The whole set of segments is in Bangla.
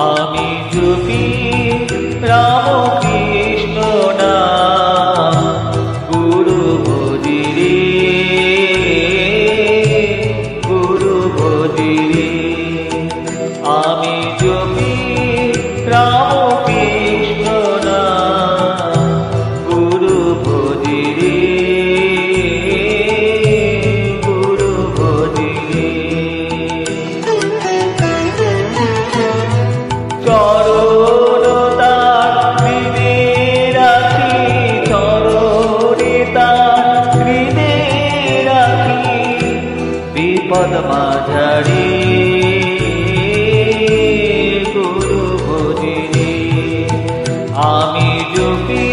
আমি জুপি রামকে রাগ গুরু ভোজিনী আমি জুপি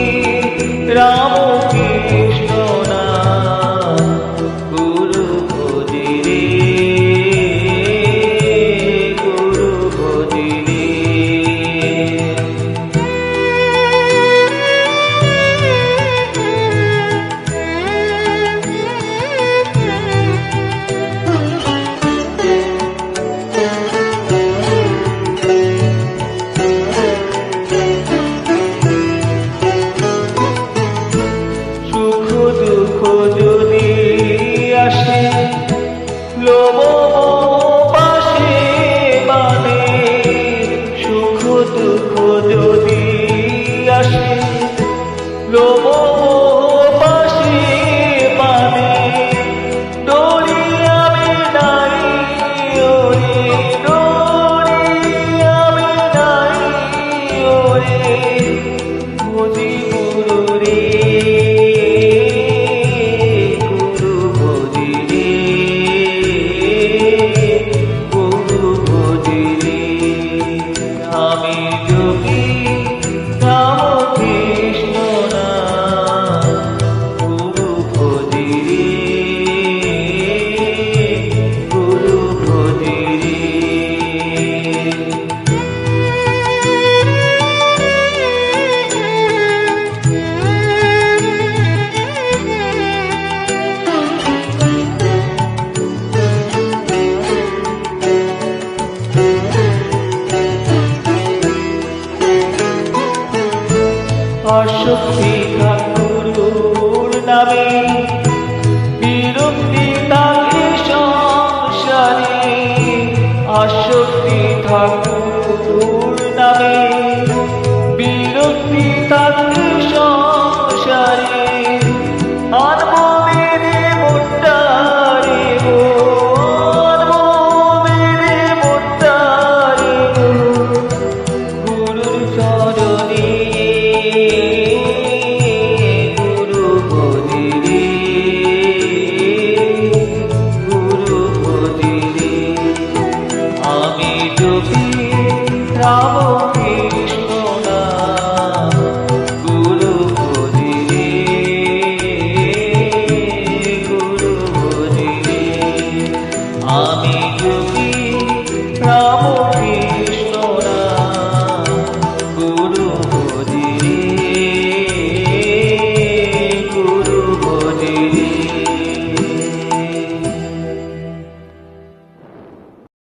দিলি অশক্তি ঠাকুর নামে। বিরক্তি তাকে সংসারে। অশক্তি ঠাকুর নামে। বিরক্তি যাব